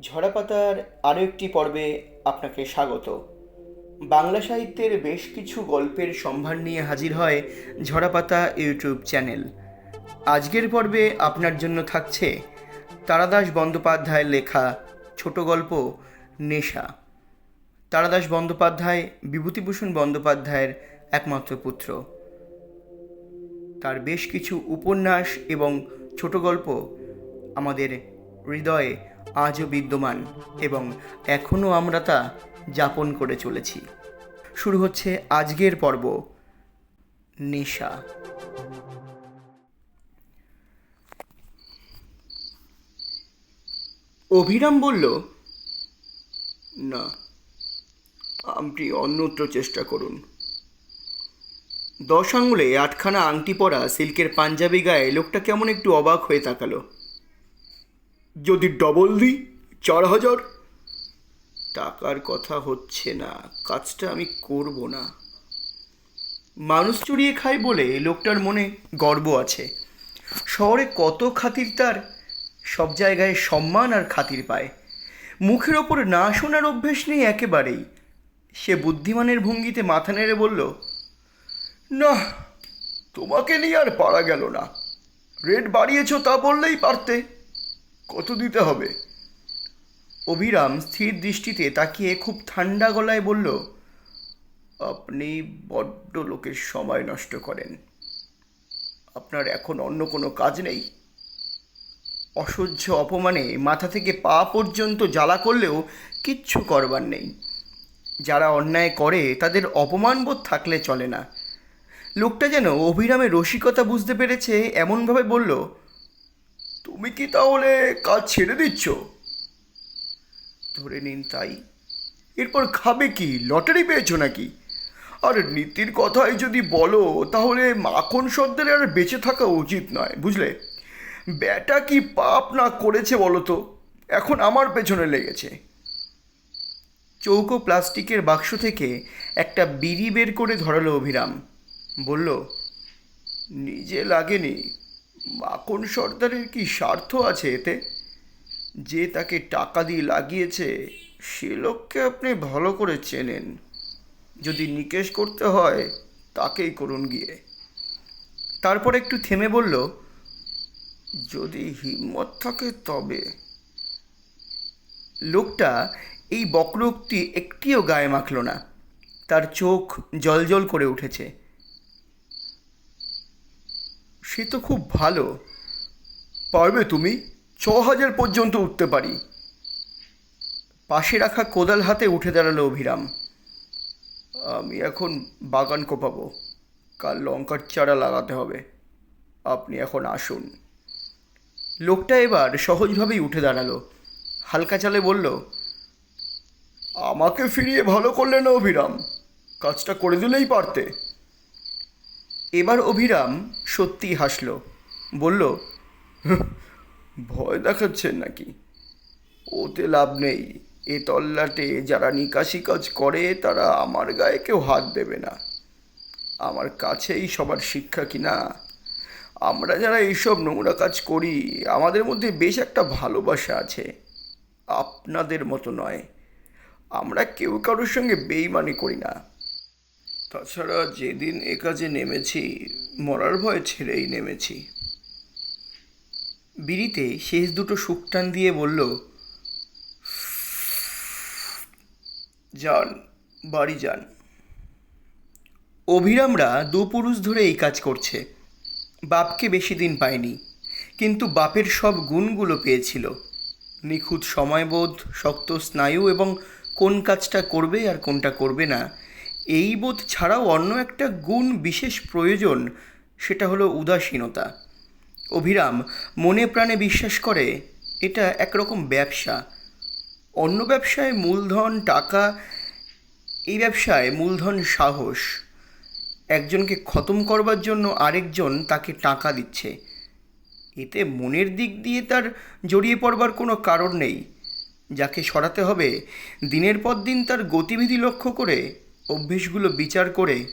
ঝরাপাতার আরও একটি পর্বে আপনাকে স্বাগত। বাংলা সাহিত্যের বেশ কিছু গল্পের সম্ভার নিয়ে হাজির হয় ঝরাপাতা ইউটিউব চ্যানেল। আজকের পর্বে আপনার জন্য থাকছে তারাদাস বন্দ্যোপাধ্যায়ের লেখা ছোট গল্প নেশা। তারাদাস বন্দ্যোপাধ্যায়, বিভূতিভূষণ বন্দ্যোপাধ্যায়ের একমাত্র পুত্র। তার বেশ কিছু উপন্যাস এবং ছোট গল্প আমাদের হৃদয়ে আজও বিদ্যমান এবং এখনও আমরা তা যাপন করে চলেছি। শুরু হচ্ছে আজকের পর্ব, নেশা। অভিরাম বলল, না, আপনি অন্যত্র চেষ্টা করুন। দশ আঙুলে আটখানা আংটি পরা সিল্কের পাঞ্জাবি গায়ে লোকটা কেমন একটু অবাক হয়ে তাকালো। যদি ডবল দিই, চার হাজার? টাকার কথা হচ্ছে না, কাজটা আমি করব না। মানুষ চড়িয়ে খায় বলে লোকটার মনে গর্ব আছে। শহরে কত খাতির তার, সব জায়গায় সম্মান আর খাতির পায়। মুখের ওপর না শোনার অভ্যেস নেই একেবারেই। সে বুদ্ধিমানের ভঙ্গিতে মাথা নেড়ে বলল, না, তোমাকে নিয়ে আর পারা গেল না। রেট বাড়িয়েছো তা বললেই পারতে। কত দিতে হবে? অভিরাম স্থির দৃষ্টিতে তাকিয়ে খুব ঠান্ডা গলায় বলল, আপনি বড্ড লোকের সময় নষ্ট করেন। আপনার এখন অন্য কোনো কাজ নেই। অসহ্য অপমানে মাথা থেকে পা পর্যন্ত জ্বালা করলেও কিচ্ছু করবার নেই। যারা অন্যায় করে তাদের অপমানবোধ থাকলে চলে না। লোকটা যেন অভিরামের রসিকতা বুঝতে পেরেছে, এমনভাবে বলল তুমি কি তাহলে কাজ ছেড়ে দিচ্ছ? ধরে নিন তাই। এরপর খাবে কি? লটারি পেয়েছ নাকি? আর নীতির কথাই যদি বলো, তাহলে মাখন সর্দারে আর বেঁচে থাকা উচিত নয়, বুঝলে? ব্যাটা কি পাপ না করেছে বলো তো? এখন আমার পেছনে লেগেছে। চৌকো প্লাস্টিকের বাক্স থেকে একটা বিড়ি বের করে ধরালো অভিরাম। বলল, নিজে লাগেনি। মাখন সর্দারের কি স্বার্থ আছে এতে? যে তাকে টাকা দিয়ে লাগিয়েছে, সে লোককে আপনি ভালো করে চেনেন। যদি নিকেশ করতে হয়, তাকেই করুন গিয়ে। তারপর একটু থেমে বলল, যদি হিম্মত থাকে তবে। লোকটা এই বক্রোক্তি একটিও গায়ে মাখল না। তার চোখ জলজল করে উঠেছে। সে তো খুব ভালো। পারবে তুমি? ছ হাজার পর্যন্ত উঠতে পারি। পাশে রাখা কোদাল হাতে উঠে দাঁড়াল অভিরাম। আমি এখন বাগান কোপাবো। কাল লঙ্কার চারা লাগাতে হবে। আপনি এখন আসুন। লোকটা এবার সহজভাবেই উঠে দাঁড়াল। হালকা চালে বলল, আমাকে ফিরিয়ে ভালো করলে না অভিরাম? কাজটা করে দিলেই পারতে। এবার অভিরাম সত্যি হাসল। বলল, ভয় দেখাচ্ছেন নাকি? ওতে লাভ নেই। এ তল্লাটে যারা নিকাশি কাজ করে, তারা আমার গায়ে কেউ হাত দেবে না। আমার কাছেই সবার শিক্ষা কি না? আমরা যারা এইসব নোংরা কাজ করি, আমাদের মধ্যে বেশ একটা ভালোবাসা আছে। আপনাদের মতো নয়। আমরা কেউ কারোর সঙ্গে বেইমানি করি না। তাছাড়া যেদিন এ কাজে নেমেছি, মরার ভয় ছেড়েই নেমেছি। বিড়িতে শেষ দুটো শুকটান দিয়ে বলল, যান, বাড়ি যান। অভিরামরা দু পুরুষ ধরে এই কাজ করছে। বাপকে বেশি দিন পায়নি, কিন্তু বাপের সব গুণগুলো পেয়েছিল। নিখুঁত সময়বোধ, শক্ত স্নায়ু এবং কোন কাজটা করবে আর কোনটা করবে না এই বোধ ছাড়াও অন্য একটা গুণ বিশেষ প্রয়োজন, সেটা হলো উদাসীনতা। অভিরাম, মনে প্রাণে বিশ্বাস করে, এটা একরকম ব্যবসা। অন্য ব্যবসায় মূলধন, টাকা, এই ব্যবসায় মূলধন, সাহস। একজনকে খতম করবার জন্য আরেকজন তাকে টাকা দিচ্ছে। এতে মনের দিক দিয়ে তার জড়িয়ে পড়বার কোনো কারণ নেই। যাকে সরাতে হবে, দিনের পর দিন তার গতিবিধি লক্ষ্য করে অভ্যেসগুলো বিচার করে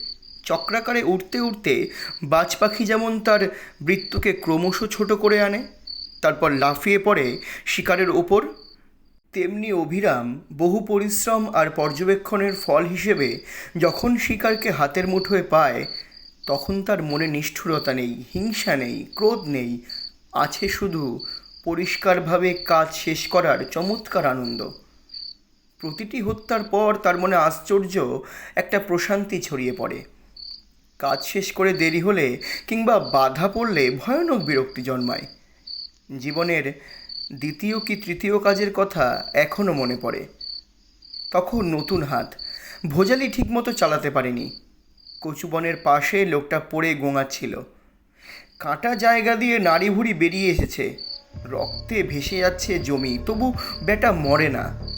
চক্রাকারে উঠতে উঠতে বাজ পাখি যেমন তার বৃত্তকে ক্রমশ ছোট করে আনে, তারপর লাফিয়ে পড়ে শিকারের ওপর, তেমনি অভিরাম বহু পরিশ্রম আর পর্যবেক্ষণের ফল হিসেবে যখন শিকারকে হাতের মুঠোয় পায়, তখন তার মনে নিষ্ঠুরতা নেই, হিংসা নেই, ক্রোধ নেই, আছে শুধু পরিষ্কারভাবে কাজ শেষ করার চমৎকার আনন্দ। প্রতিটি হত্যার পর তার মনে আশ্চর্য একটা প্রশান্তি ছড়িয়ে পড়ে। কাজ শেষ করে দেরি হলে কিংবা বাধা পড়লে ভয়ানক বিরক্তি জন্মায়। জীবনের দ্বিতীয় কি তৃতীয় কাজের কথা এখনও মনে পড়ে। তখন নতুন হাত, ভোজালি ঠিকমতো চালাতে পারেনি। কচুবনের পাশে লোকটা পড়ে গোঙাচ্ছিল। কাটা জায়গা দিয়ে নাড়ি ভুড়ি বেরিয়ে এসেছে। রক্তে ভেসে যাচ্ছে জমি, তবু বেটা মরে না।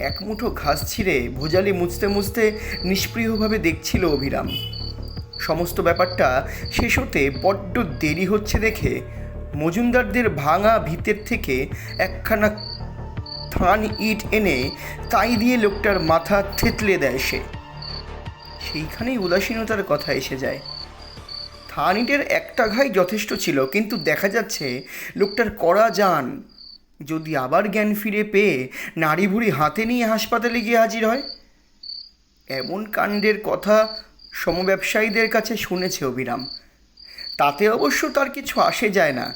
এক মুঠো ঘাস ছিঁড়ে ভোজালি মুছতে মুছতে নিষ্প্রিয়ভাবে দেখছিল অভিরাম। সমস্ত ব্যাপারটা শেষ হতে বড্ড দেরি হচ্ছে দেখে মজুমদারদের ভাঙা ভিতের থেকে একখানা থান ইট এনে তাই দিয়ে লোকটার মাথা থেতলে দেয় সে। সেইখানেই উদাসীনতার কথা এসে যায়। থান ইটের একটা ঘাই যথেষ্ট ছিল, কিন্তু দেখা যাচ্ছে লোকটার কড়া যান যদি আবার জ্ঞান ফিরে পেয়ে নাড়ি ভুড়ি হাতে নিয়ে হাসপাতালে গিয়ে হাজির হয়? এমন কাণ্ডের কথা সমব্যবসায়ীদের কাছে শুনেছে অবিরাম তাতে অবশ্য তার কিছু আসে যায় না।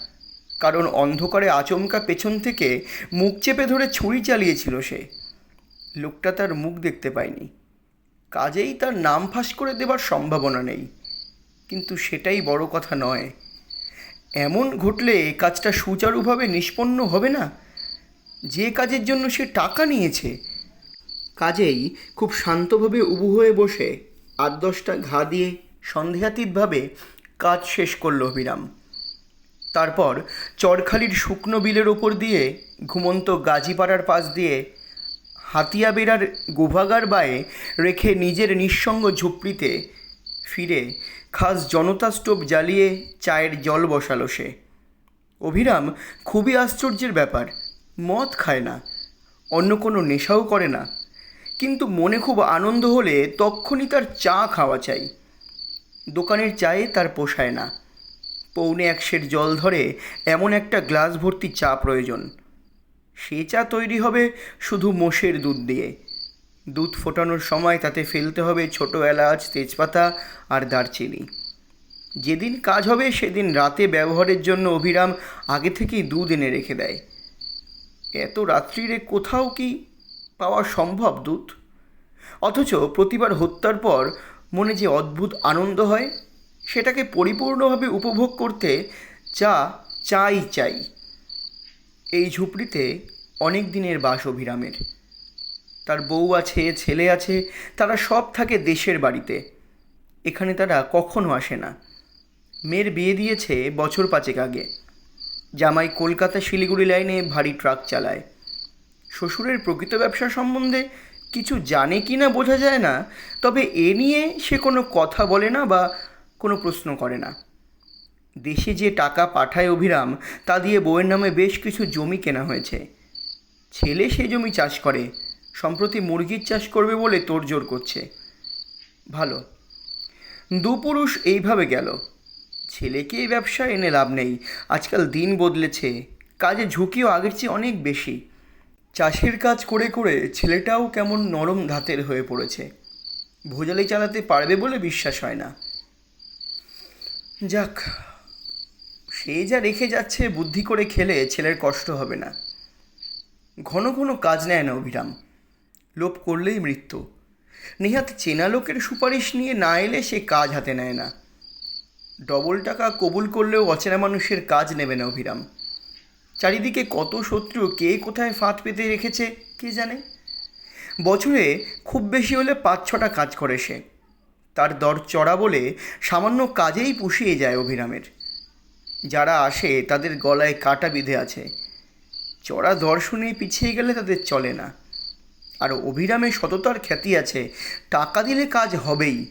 কারণ অন্ধকারে আচমকা পেছন থেকে মুখ চেপে ধরে ছুরি চালিয়েছিল সে। লোকটা তার মুখ দেখতে পায়নি। কাজেই তার নাম ফাঁস করে দেবার সম্ভাবনা নেই। কিন্তু সেটাই বড় কথা নয়। এমন ঘটলে কাজটা সুচারুভাবে নিষ্পন্ন হবে না? যে কাজের জন্য সে টাকা নিয়েছে। কাজেই খুব শান্তভাবে উবু হয়ে বসে, আট দশটা ঘা দিয়ে সন্দেহাতীতভাবে কাজ শেষ করল অভিরাম। তারপর চরখালির শুকনো বিলের ওপর দিয়ে ঘুমন্ত গাজীপাড়ার পাশ দিয়ে হাতিয়া বেড়ার গোভাগার বায়ে রেখে নিজের নিঃসঙ্গ ঝুপড়িতে ফিরে খাস জনতা স্টোভ জ্বালিয়ে চায়ের জল বসালো সে। অভিরাম খুবই আশ্চর্যের ব্যাপার, মদ খায় না, অন্য কোনো নেশাও করে না। কিন্তু মনে খুব আনন্দ হলে তক্ষুনি তার চা খাওয়া চাই। দোকানের চায়ে তার পোষায় না। পৌনে এক সের জল ধরে এমন একটা গ্লাস ভর্তি চা প্রয়োজন। সে চা তৈরি হবে শুধু মোষের দুধ দিয়ে। দুধ ফোটানোর সময় তাতে ফেলতে হবে ছোট এলাচ, তেজপাতা আর দারচিনি। যেদিন কাজ হবে সেদিন রাতে ব্যবহারের জন্য অভিরাম আগে থেকেই দুধ এনে রেখে দেয়। এত রাত্রিরে কোথাও কি পাওয়া সম্ভব দুধ? অথচ প্রতিবার হত্যার পর মনে যে অদ্ভুত আনন্দ হয়, সেটাকে পরিপূর্ণভাবে উপভোগ করতে চা, চাই চাই। এই ঝুপড়িতে অনেক দিনের বাস অভিরামের। তার বউ আছে, ছেলে আছে, তারা সব থাকে দেশের বাড়িতে। এখানে তারা কখনো আসে না। মেয়ের বিয়ে দিয়েছে বছর পাঁচেক আগে। জামাই কলকাতা শিলিগুড়ি লাইনে ভারী ট্রাক চালায়। শ্বশুরের প্রকৃত ব্যবসা সম্বন্ধে কিছু জানে কি না বোঝা যায় না, তবে এ নিয়ে সে কোনো কথা বলে না বা কোনো প্রশ্ন করে না। দেশে যে টাকা পাঠায় অভিরাম, তা দিয়ে বউয়ের নামে বেশ কিছু জমি কেনা হয়েছে। ছেলে সে জমি চাষ করে। সম্প্রতি মুরগির চাষ করবে বলে তোড়জোড় করছে। ভালো। দু পুরুষ এইভাবে গেল। ছেলেকে এই ব্যবসা এনে লাভ নেই। আজকাল দিন বদলেছে। কাজে ঝুঁকিও আগের চেয়ে অনেক বেশি। চাষের কাজ করে করে ছেলেটাও কেমন নরম ধাতের হয়ে পড়েছে। ভোজালি চালাতে পারবে বলে বিশ্বাস হয় না। যাক, সে যা রেখে যাচ্ছে, বুদ্ধি করে খেলে ছেলের কষ্ট হবে না। ঘন ঘন কাজ নেয় না অভিরাম। লোভ করলেই মৃত্যু। নেহাত চেনা লোকের সুপারিশ নিয়ে না এলে সে কাজ হাতে নেয় না। ডবল টাকা কবুল করলেও অচেনা মানুষের কাজ নেবে না অভিরাম। চারিদিকে কত শত্রু কে কোথায় ফাঁদ পেতে রেখেছে কে জানে? বছরে খুব বেশি হলে পাঁচ ছটা কাজ করে সে। তার দর চড়া বলে সামান্য কাজেই পুষিয়ে যায় অভিরামের। যারা আসে তাদের গলায় কাটা বিধে আছে। চড়া দর শুনে পিছিয়ে গেলে তাদের চলে না। আর অভিরামের সততার খ্যাতি আছে, টাকা দিলে কাজ হবেই।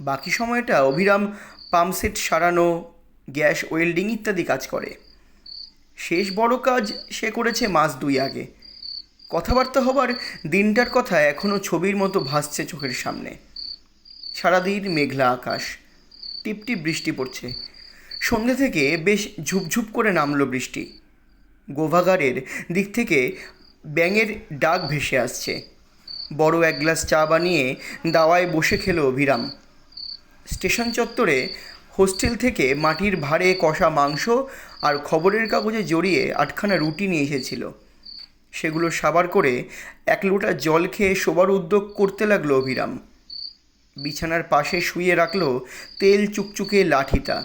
বাকি সময়টা অভিরাম পাম্পসেট সারানো, গ্যাস ওয়েল্ডিং ইত্যাদি কাজ করে। শেষ বড় কাজ সে করেছে মাস দুই আগে। কথাবার্তা হবার দিনটার কথা এখনও ছবির মতো ভাসছে চোখের সামনে। সারাদিন মেঘলা আকাশ টিপটিপ বৃষ্টি পড়ছে। সন্ধ্যে থেকে বেশ ঝুপঝুপ করে নামলো বৃষ্টি। গোভাগারের দিক থেকে ব্যাঙের ডাক ভেসে আসছে। বড় এক গ্লাস চা বানিয়ে দাওয়ায় বসে খেলো অভিরাম। স্টেশন চত্বরে হোস্টেল থেকে মাটির ভাঁড়ে কষা মাংস আর খবরের কাগজে জড়িয়ে আটখানা রুটি নিয়ে এসেছিল। সেগুলো সাবার করে এক লোটা জল খেয়ে শোবার উদ্যোগ করতে লাগল অভিরাম। বিছানার পাশে শুয়ে রাখল তেল চুকচুকে লাঠিটা।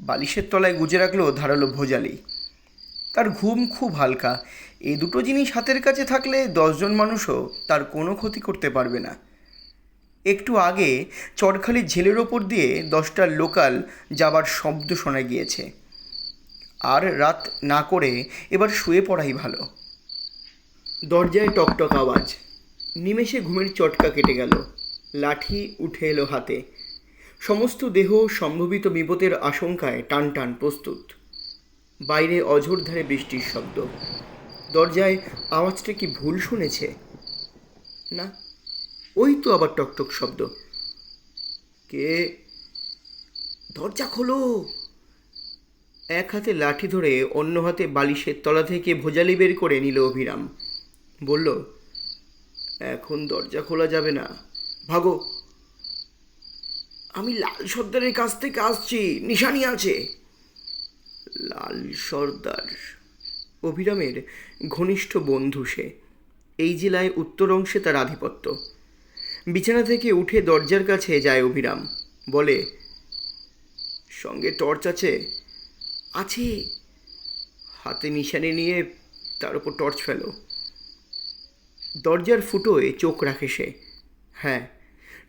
বালিশের তলায় গুজে রাখল ধারালো ভোজালি। তার ঘুম খুব হালকা। এই দুটো জিনিস হাতের কাছে থাকলে দশজন মানুষও তার কোনো ক্ষতি করতে পারবে না। একটু আগে চরখালির ঝেলের ওপর দিয়ে দশটার লোকাল যাবার শব্দ শোনা গিয়েছে। আর রাত না করে এবার শুয়ে পড়াই ভালো। দরজায় টকটক আওয়াজ। নিমেষে ঘুমের চটকা কেটে গেল। লাঠি উঠে এলো হাতে। সমস্ত দেহ সম্ভবিত বিপদের আশঙ্কায় টান টান প্রস্তুত। বাইরে অঝোর ধারে বৃষ্টির শব্দ। দরজায় আওয়াজটা কি ভুল শুনেছে? না, ওই তো আবার টকটক শব্দ। কে? দরজা খোলো। এক হাতে লাঠি ধরে অন্য হাতে বালিশের তলা থেকে ভোজালি বের করে নিল অভিরাম। বলল, এখন দরজা খোলা যাবে না। ভাগো। আমি লাল সর্দারের কাছ থেকে আসছি। নিশানি আছে। লাল সর্দার। অভিরামের ঘনিষ্ঠ বন্ধু সে। এই জেলায় উত্তর অংশে তার আধিপত্য। বিছানা থেকে উঠে দরজার কাছে যায় অভিরাম। বলে, সঙ্গে টর্চ আছে? আছে। হাতে নিশানি নিয়ে তার উপর টর্চ ফেলো। দরজার ফুটোয় চোখ রাখে সে। হ্যাঁ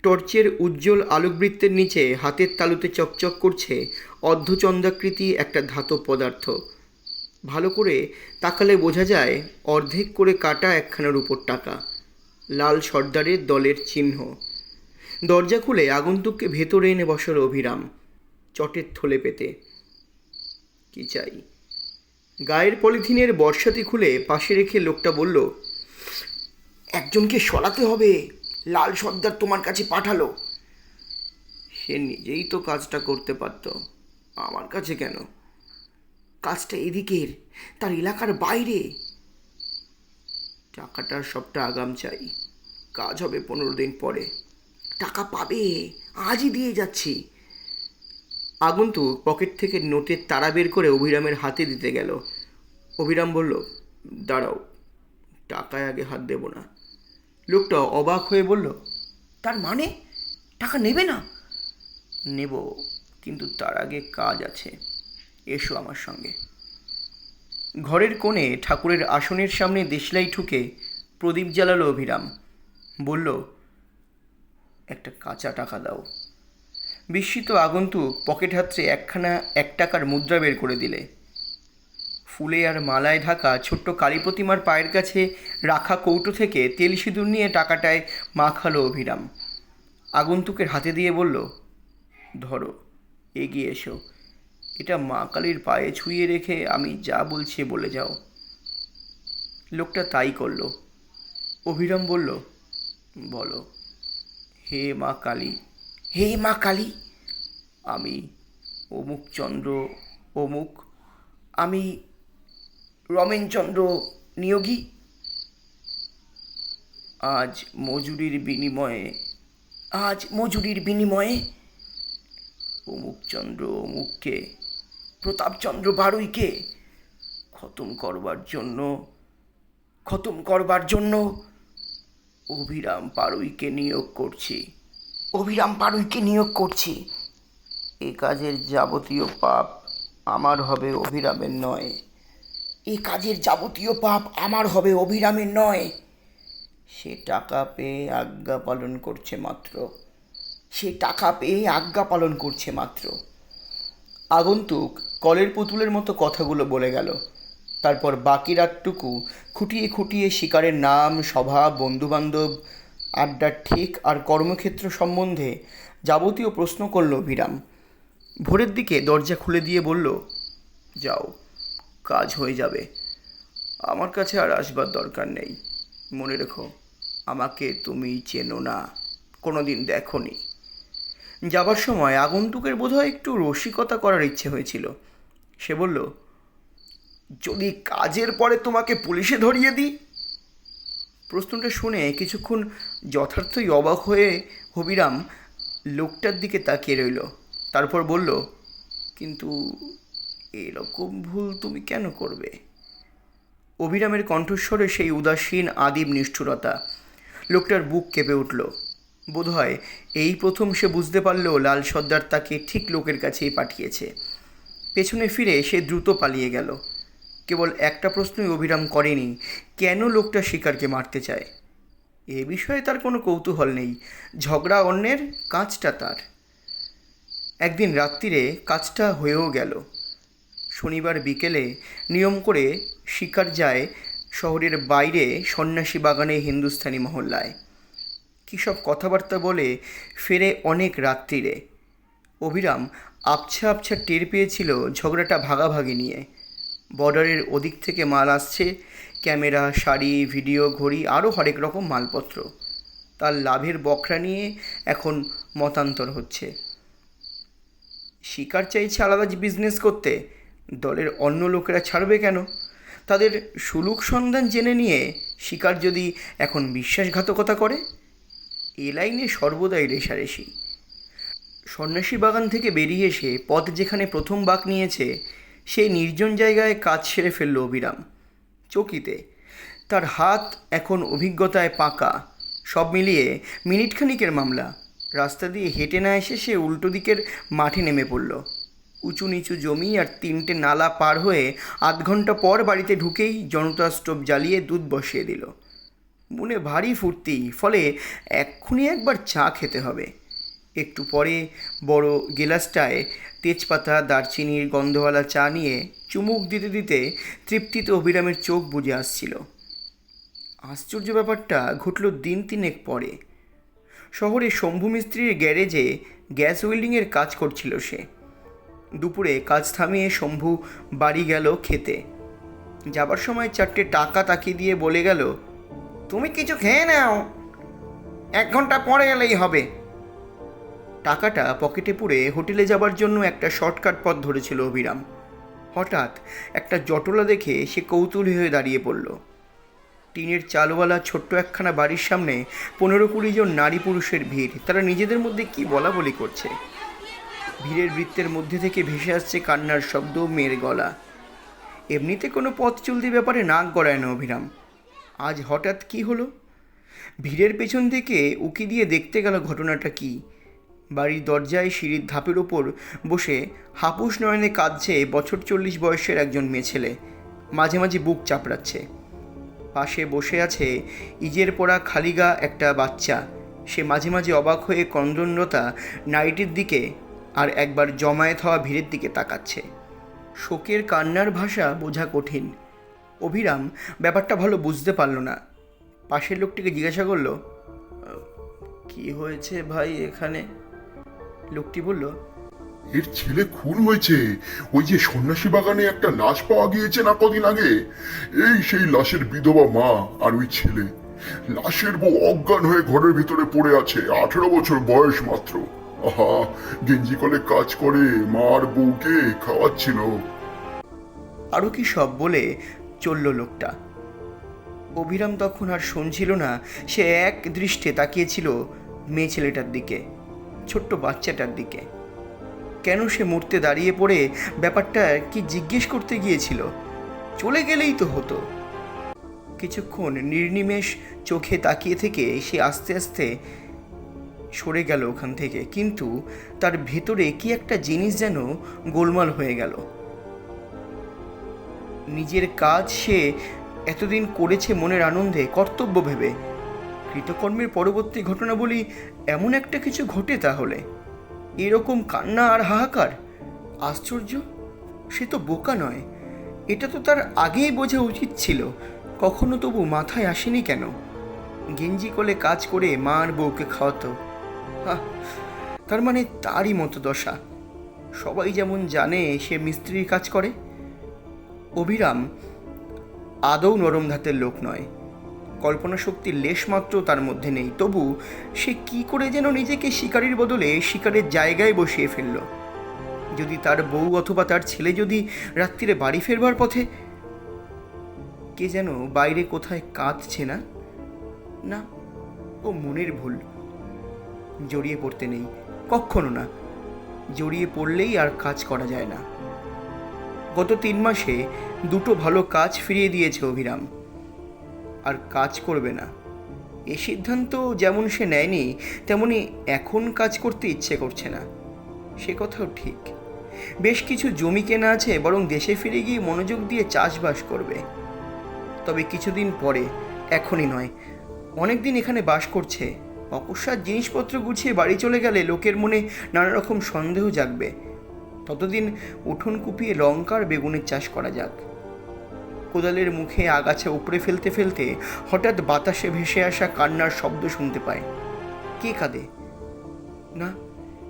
টর্চের উজ্জ্বল আলোকবৃত্তের নিচে হাতের তালুতে চকচক করছে অর্ধচন্দ্রাকৃতি একটা ধাতব পদার্থ। ভালো করে তাকালে বোঝা যায় অর্ধেক করে কাটা একখানার উপর টাকা। লাল সর্দারের দলের চিহ্ন। দরজা খুলে আগন্তুককে ভেতরে এনে বসার অভিরাম, চটের থলে পেতে। কি চাই? গায়ের পলিথিনের বর্ষাতি খুলে পাশে রেখে লোকটা বলল, একজনকে সরাতে হবে। লাল সর্দার তোমার কাছে পাঠালো। সে নিজেই তো কাজটা করতে পারত। আমার কাছে কেন? কাজটা এদিকের, তার এলাকার বাইরে। টাকাটার সবটা আগাম চাই। কাজ হবে পনেরো দিন পরে। টাকা পাবে, আজই দিয়ে যাচ্ছি। আগন্তুক পকেট থেকে নোটের তারা বের করে অভিরামের হাতে দিতে গেল। অভিরাম বলল, দাঁড়াও, টাকায় আগে হাত দেব না। লোকটা অবাক হয়ে বলল তার মানে? টাকা নেবে না? নেব কিন্তু তার আগে কাজ আছে। এসো আমার সঙ্গে। ঘরের কোণে ঠাকুরের আসনের সামনে দেশলাই ঠুকে প্রদীপ জ্বালালো অভিরাম। বলল একটা কাঁচা টাকা দাও। বিস্মিত আগন্তুক পকেট হাতড়ে একখানা এক টাকার মুদ্রা বের করে দিলে। ফুলে আর মালায় ঢাকা ছোট্ট কালী প্রতিমার পায়ের কাছে রাখা কৌটো থেকে তেল সিঁদুর নিয়ে টাকাটায় মাখালো অভিরাম। আগন্তুকের হাতে দিয়ে বলল, ধরো, এগিয়ে এসো। এটা মা কালীর পায়ে ছুঁয়ে রেখে আমি যা বলছি বলে যাও। লোকটা তাই করল। অভিরাম বলল, বলো, হে মা কালী, হে মা কালী, আমি অমুক চন্দ্র অমুক, আমি রমেনচন্দ্র নিয়োগী। আজ মজুরির বিনিময়ে, আজ মজুরির বিনিময়ে অমুকচন্দ্র অমুককে, প্রতাপচন্দ্র বারুইকে খতম করবার জন্য, খতম করবার জন্য অভিরাম পারুইকে নিয়োগ করছি। অভিরাম পারুইকে নিয়োগ করছি। এ কাজের যাবতীয় পাপ আমার হবে অভিরামের নয়। এ কাজের যাবতীয় পাপ আমার হবে অভিরামের নয়। সে টাকা পেয়ে আজ্ঞা পালন করছে মাত্র। সে টাকা পেয়ে আজ্ঞা পালন করছে মাত্র। আগন্তুক কলের পুতুলের মতো কথাগুলো বলে গেল। তারপর বাকি রাতটুকু খুঁটিয়ে খুঁটিয়ে শিকারের নাম স্বভাব বন্ধুবান্ধব, আড্ডার ঠিক আর কর্মক্ষেত্র সম্বন্ধে যাবতীয় প্রশ্ন করল অভিরাম। ভোরের দিকে দরজা খুলে দিয়ে বলল, যাও। কাজ হয়ে যাবে। আমার কাছে আর আসবার দরকার নেই। মনে রেখো, আমাকে তুমি চেনো না কোনো কোনোদিন দেখনি। যাবার সময় আগন্তুকের বোধহয় একটু রসিকতা করার ইচ্ছে হয়েছিল। সে বলল, যদি কাজের পরে তোমাকে পুলিশে ধরিয়ে দিই? প্রশ্নটা শুনে কিছুক্ষণ যথার্থই অবাক হয়ে হবিরাম লোকটার দিকে তাকিয়ে রইল। তারপর বলল, কিন্তু এরকম ভুল তুমি কেন করবে? অভিরামের কণ্ঠস্বরে সেই উদাসীন আদিম নিষ্ঠুরতা। লোকটার বুক কেঁপে উঠল। বোধহয় এই প্রথম সে বুঝতে পারল লাল সর্দার তাকে ঠিক লোকের কাছেই পাঠিয়েছে। পেছনে ফিরে সে দ্রুত পালিয়ে গেল। কেবল একটা প্রশ্নই অভিরাম করেনি, কেন লোকটা শিকারকে মারতে চায়? এ বিষয়ে তার কোনো কৌতূহল নেই। ঝগড়া অন্যের, কাজটা তার। একদিন রাত্রিরে কাজটা হয়েও গেল। শনিবার বিকেলে নিয়ম করে শিকার যায় শহরের বাইরে সন্ন্যাসী বাগানে হিন্দুস্তানি মহল্লায়। কী সব কথাবার্তা বলে ফেরে অনেক রাত্রিরে। অভিরাম আবছা আবছা টের পেয়েছিল ঝগড়াটা ভাগাভাগি নিয়ে। বর্ডারের ওদিক থেকে মাল আসছে, ক্যামেরা, শাড়ি, ভিডিও, ঘড়ি, আরও হরেক রকম মালপত্র। তার লাভের বকরা নিয়ে এখন মতান্তর হচ্ছে। শিকার চাইছে আলাদা বিজনেস করতে। দলের অন্য লোকেরা ছাড়বে কেন? তাদের সুলুক সন্ধান জেনে নিয়ে শিকার যদি এখন বিশ্বাসঘাতকতা করে? এ লাইনে সর্বদাই রেশারেশি। সন্ন্যাসী বাগান থেকে বেরিয়ে এসে পথ যেখানে প্রথম বাঁক নিয়েছে সেই নির্জন জায়গায় কাজ সেরে ফেলল অবিরাম। চকিতে। তার হাত এখন অভিজ্ঞতায় পাকা। সব মিলিয়ে মিনিট খানিকের মামলা। রাস্তা দিয়ে হেঁটে না এসে সে উল্টো দিকের মাঠে নেমে পড়ল। উঁচু নিচু জমি আর তিনটে নালা পার হয়ে আধ ঘণ্টা পর বাড়িতে ঢুকেই জনতা স্টোভ জ্বালিয়ে দুধ বসিয়ে দিল। মনে ভারী ফুর্তি, ফলে এক্ষুনি একবার চা খেতে হবে। একটু পরে বড় গেলাসটায় তেজপাতা, দারচিনির গন্ধওয়ালা চা নিয়ে চুমুক দিতে দিতে তৃপ্তিতে অভিরামের চোখ বুজে আসছিল। আশ্চর্য ব্যাপারটা ঘটল দিন তিনেক পরে। শহরে শম্ভু মিস্ত্রির গ্যারেজে গ্যাস ওয়েল্ডিংয়ের কাজ করছিল সে। দুপুরে কাজ থামিয়ে শম্ভু বাড়ি গেল খেতে। যাবার সময় চারটে টাকা তাকিয়ে দিয়ে বলে গেল, তুমি কিছু খেয়ে নাও, এক ঘণ্টা পরে এলেই হবে। টাকাটা পকেটে পুরে হোটেলে যাবার জন্য একটা শর্টকাট পথ ধরেছিল অভিরাম। হঠাৎ একটা জটলা দেখে সে কৌতূহলী হয়ে দাঁড়িয়ে পড়ল। টিনের চালওয়ালা ছোট্ট একখানা বাড়ির সামনে পনেরো কুড়ি জন নারী পুরুষের ভিড়। তারা নিজেদের মধ্যে কি বলা বলি করছে? ভিড়ের বৃত্তের মধ্যে থেকে ভেসে আসছে কান্নার শব্দ, মেয়ের গলা। এমনিতে কোনো পথ চলতি ব্যাপারে নাক গড়ায় না, অভিরাম। আজ হঠাৎ কি হলো? ভিড়ের পেছন থেকে উকি দিয়ে দেখতে গেল ঘটনাটা কি। বাড়ির দরজায় সিঁড়ির ধাপের ওপর বসে হাপুস নয়নে কাঁদছে বছর চল্লিশ বয়সের একজন মেয়ে ছেলে। মাঝে মাঝে বুক চাপড়াচ্ছে। পাশে বসে আছে ইজের পড়া খালিগা একটা বাচ্চা। সে মাঝে মাঝে অবাক হয়ে কন্দনরতা নাইটির দিকে আর একবার জমায়েত হওয়া ভিড়ের দিকে তাকাচ্ছে। শোকের কান্নার ভাষা বোঝা কঠিন। অভিরাম ব্যাপারটা ভালো বুঝতে পারল না। পাশের লোকটিকে জিজ্ঞাসা করল, কি হয়েছে ভাই এখানে? লোকটি বলল, এর ছেলে খুন হয়েছে। ওই যে সন্ন্যাসী বাগানে একটা লাশ পাওয়া গিয়েছে না কদিন আগে। এই সেই লাশের বিধবা মা আর ওই ছেলে। লাশের বউ অজ্ঞান হয়ে ঘরের ভিতরে পড়ে আছে, আঠেরো বছর বয়স মাত্র। আহা, গেঞ্জি কলে কাজ করে মার বউকে খাওয়াচ্ছিল। আরও কি সব বলে চলল লোকটা। অভিরাম তখন আর শুনছিল না, সে এক দৃষ্টে তাকিয়েছিল মেয়ে ছেলেটার দিকে, ছোট্ট বাচ্চাটার দিকে। কেন সে মূর্তে দাঁড়িয়ে পড়ে, ব্যাপারটা কি জিজ্ঞেস করতে গিয়েছিল? চলে গেলেই তো হতো। কিছুক্ষণ নির্নিমেষ চোখে তাকিয়ে থেকে সে আস্তে আস্তে সরে গেল ওখান থেকে। কিন্তু তার ভেতরে কি একটা জিনিস যেন গোলমাল হয়ে গেল। নিজের কাজ সে এতদিন করেছে মনের আনন্দে, কর্তব্য ভেবে। কৃতকর্মের পরবর্তী ঘটনা বলি এমন একটা কিছু ঘটে তাহলে। এরকম কান্না আর হাহাকার? আশ্চর্য? সে তো বোকা নয়। এটা তো তার আগেই বোঝা উচিত ছিল। কখনো তবু মাথায় আসেনি কেন? গেঞ্জি কোলে কাজ করে মা আর বউকে খাওয়াতো। তার মানে তারই মতো দশা। সবাই যেমন জানে সে মিস্ত্রির কাজ করে, অভিরাম আদৌ নরম ধাতের লোক নয়। কল্পনা শক্তির লেশমাত্র তার মধ্যে নেই, তবু সে কি করে যেন নিজেকে শিকারির বদলে শিকারের জায়গায় বসিয়ে ফেলল। যদি তার বউ অথবা তার ছেলে যদি রাত্রিরে বাড়ি ফেরবার পথে কে যেন বাইরে কোথায় কাঁদছে না? না, ও মনের ভুল। জড়িয়ে পড়তে নেই। কখনো না। জড়িয়ে পড়লেই আর কাজ করা যায় না। গত তিন মাসে দুটো ভালো কাজ ফিরিয়ে দিয়েছে অভিরাম। আর কাজ করবে না। এ সিদ্ধান্ত যেমন সে নেয়নি, তেমনি এখন কাজ করতে ইচ্ছে করছে না। সে কথাও ঠিক। বেশ কিছু জমি কেনা আছে, বরং দেশে ফিরে গিয়ে মনোযোগ দিয়ে চাষবাস করবে। তবে কিছুদিন পরে, এখনই নয়। অনেক দিন এখানে বাস করছে। অকস্মাৎ জিনিসপত্র গুছিয়ে বাড়ি চলে গেলে লোকের মনে নানা রকম সন্দেহ জাগবে। ততদিন উঠোন কুপিয়ে লঙ্কার বেগুনের চাষ করা যাক। কোদালের মুখে আগাছা উপড়ে ফেলতে ফেলতে হঠাৎ বাতাসে ভেসে আসা কান্নার শব্দ শুনতে পায়। কে কাঁদে? না,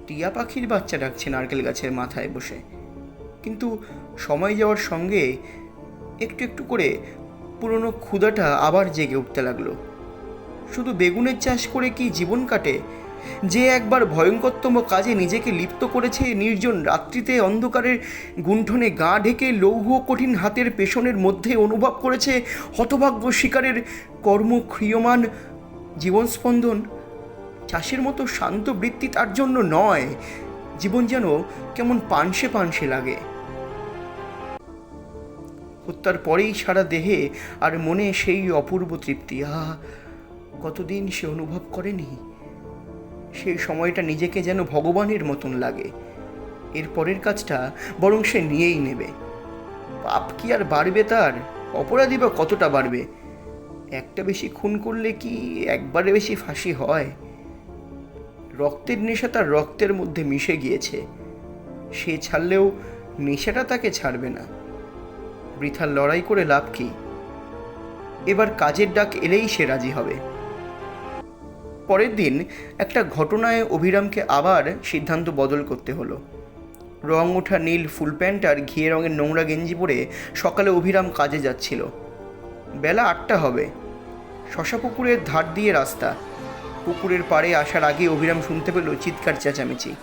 টিয়া পাখির বাচ্চা ডাকছে নারকেল গাছের মাথায় বসে। কিন্তু সময় যাওয়ার সঙ্গে একটু একটু করে পুরনো ক্ষুধাটা আবার জেগে উঠতে লাগল। শুধু বেগুনের চাষ করে কি জীবন কাটে? যে একবার ভয়ঙ্করতম কাজে নিজেকে লিপ্ত করেছে নির্জন রাত্রিতে অন্ধকারের গুণ্ঠনে গা ঢেকে লৌহ কঠিন হাতের পেছনের মধ্যে অনুভব করেছে হতভাগ্য শিকারের কর্মক্রিয়মান জীবনস্পন্দন। চাষের মতো শান্ত বৃত্তি তার জন্য নয়, জীবন যেন কেমন পানসে পানসে লাগে। হত্যার পরেই সারা দেহে আর মনে সেই অপূর্ব তৃপ্তি। আহা কতদিন সে অনুভব করেনি? সেই সময়টা নিজেকে যেন ভগবানের মতন লাগে। এর পরের কাজটা বরং সে নিয়েই নেবে। পাপ কি আর বাড়বে তার? অপরাধী বা কতটা বাড়বে? একটা বেশি খুন করলে কি একবারে বেশি ফাঁসি হয়? রক্তের নেশা তার রক্তের মধ্যে মিশে গিয়েছে। সে ছাড়লেও নেশাটা তাকে ছাড়বে না। বৃথার লড়াই করে লাভ কি? এবার কাজের ডাক এলেই সে রাজি হবে। পরের দিন একটা ঘটনায় অভিরামকে আবার সিদ্ধান্ত বদল করতে হলো। রং ওঠা নীল ফুল প্যান্ট আর ঘিয়ে রঙের নোংরা গেঞ্জি পরে সকালে অভিরাম কাজে যাচ্ছিল। বেলা আটটা হবে। শশা পুকুরের ধার দিয়ে রাস্তা। পুকুরের পাড়ে আসার আগে অভিরাম শুনতে পেল চিৎকার চেঁচামেচি।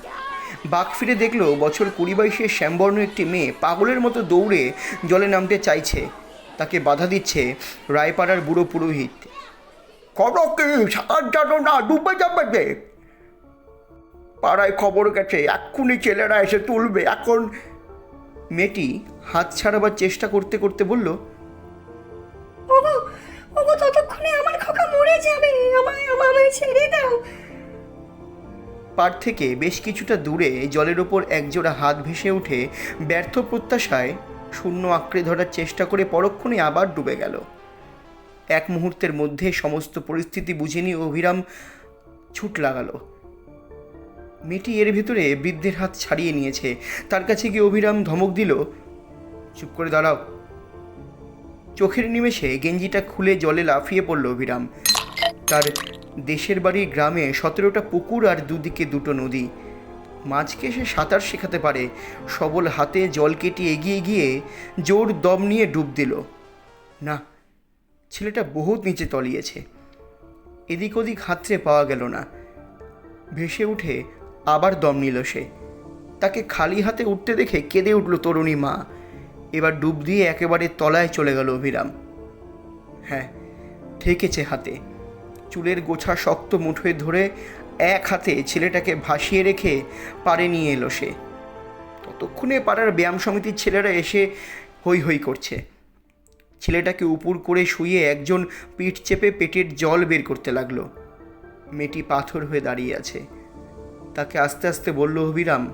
বাঘ ফিরে দেখল বছর কুড়ি বাইশের শ্যামবর্ণ একটি মেয়ে পাগলের মতো দৌড়ে জলে নামতে চাইছে। তাকে বাধা দিচ্ছে রায়পাড়ার বুড়ো পুরোহিত। করো কি সাঁতার জানো না ডুবে যাবে যে। পাড়ায় খবর গেছে এক্ষুনি ছেলেরা এসে তুলবে। এখন মেয়েটি হাত ছাড়াবার চেষ্টা করতে করতে বলল ওগো ওগো ততক্ষণে আমার খোকা মরে যাবে। আমায় আমায় আমায় ছেড়ে দাও। পাড় থেকে বেশ কিছুটা দূরে জলের ওপর একজোড়া হাত ভেসে উঠে ব্যর্থ প্রত্যাশায় শূন্য আঁকড়ে ধরার চেষ্টা করে পরক্ষণে আবার ডুবে গেল। এক মুহূর্তের মধ্যে সমস্ত পরিস্থিতি বুঝে নিয়ে অভিরাম ছুট লাগালো। মেয়েটি এর ভিতরে বৃদ্ধের হাত ছাড়িয়ে নিয়েছে। তার কাছে গিয়ে অভিরাম ধমক দিল, চুপ করে দাঁড়াও। চোখের নিমেষে গেঞ্জিটা খুলে জলে লাফিয়ে পড়ল অভিরাম। তার দেশের বাড়ির গ্রামে সতেরোটা পুকুর আর দুদিকে দুটো নদী। মাছকে সে সাঁতার শেখাতে পারে। সবল হাতে জল কেটে এগিয়ে গিয়ে জোর দম নিয়ে ডুব দিল। না ছেলেটা বহুত নিচে তলিয়েছে। এদিক ওদিক হাতড়ে পাওয়া গেল না। ভেসে উঠে আবার দম নিল সে। তাকে খালি হাতে উঠতে দেখে কেঁদে উঠল তরুণী মা। এবার ডুব দিয়ে একেবারে তলায় চলে গেল অভিরাম। হ্যাঁ ঠেকেছে হাতে। চুলের গোছা শক্ত মুঠোয় ধরে এক হাতে ছেলেটাকে ভাসিয়ে রেখে পাড়ে নিয়ে এলো সে। ততক্ষণে পাড়ার ব্যায়াম সমিতির ছেলেরা এসে হই হই করছে। ছেলেটাকে উপুর করে শুয়ে একজন পিঠ চেপে পেটের জল বের করতে লাগল। মেয়েটি পাথর হয়ে দাঁড়িয়ে আছে। তাকে আস্তে আস্তে বলল, অভিরাম,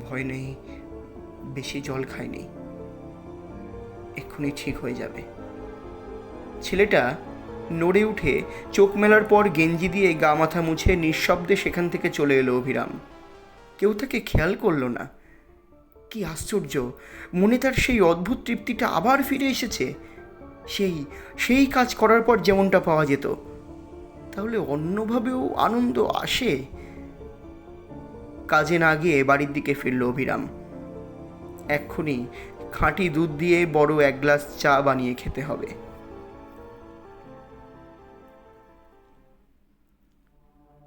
ভয় নেই, বেশি জল খায়নি এক্ষুনি ঠিক হয়ে যাবে। ছেলেটা নড়ে উঠে চোখ মেলার পর গেঞ্জি দিয়ে গা মাথা মুছে নিঃশব্দে সেখান থেকে চলে এলো অভিরাম। কেউ তাকে খেয়াল করল না। কি আশ্চর্য! মনে তার সেই অদ্ভুত তৃপ্তিটা আবার ফিরে এসেছে। সেই সেই কাজ করার পর যেমনটা পাওয়া যেত, তাহলে অন্যভাবেও আনন্দ আসে। কাজে না গিয়ে বাড়ির দিকে ফিরল অভিরাম। এক্ষুনি খাঁটি দুধ দিয়ে বড় এক গ্লাস চা বানিয়ে খেতে হবে।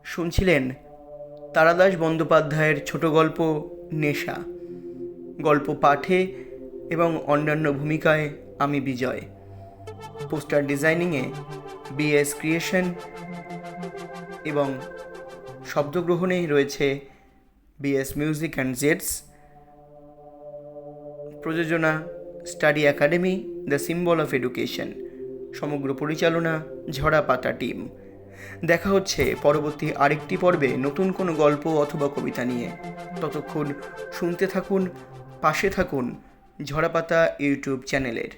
শুনছিলেন তারাদাস বন্দ্যোপাধ্যায়ের ছোট গল্প নেশা। গল্প পাঠে এবং অন্যান্য ভূমিকায় আমি বিজয়। পোস্টার ডিজাইনিংয়ে বিএস ক্রিয়েশন এবং শব্দগ্রহণেই রয়েছে বিএস মিউজিক অ্যান্ড জেটস প্রযোজনা study academy, the symbol of education, সমগ্র পরিচালনা ঝরা পাতা টিম। দেখা হচ্ছে পরবর্তী আরেকটি পর্বে নতুন কোনো গল্প অথবা কবিতা নিয়ে। ততক্ষণ শুনতে থাকুন পাশে থাকুন ঝরাপাতা ইউটিউব চ্যানেলের।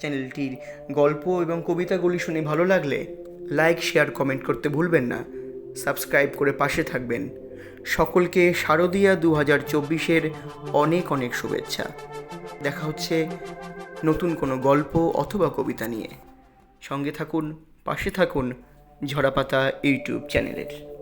চ্যানেলটির গল্প এবং কবিতাগুলি শুনে ভালো লাগলে লাইক, শেয়ার, কমেন্ট করতে ভুলবেন না। সাবস্ক্রাইব করে পাশে থাকবেন। সকলকে শারদীয়া দু হাজার চব্বিশের অনেক অনেক শুভেচ্ছা। দেখা হচ্ছে নতুন কোনো গল্প অথবা কবিতা নিয়ে। সঙ্গে থাকুন, পাশে থাকুন ঝরাপাতা ইউটিউব চ্যানেলের।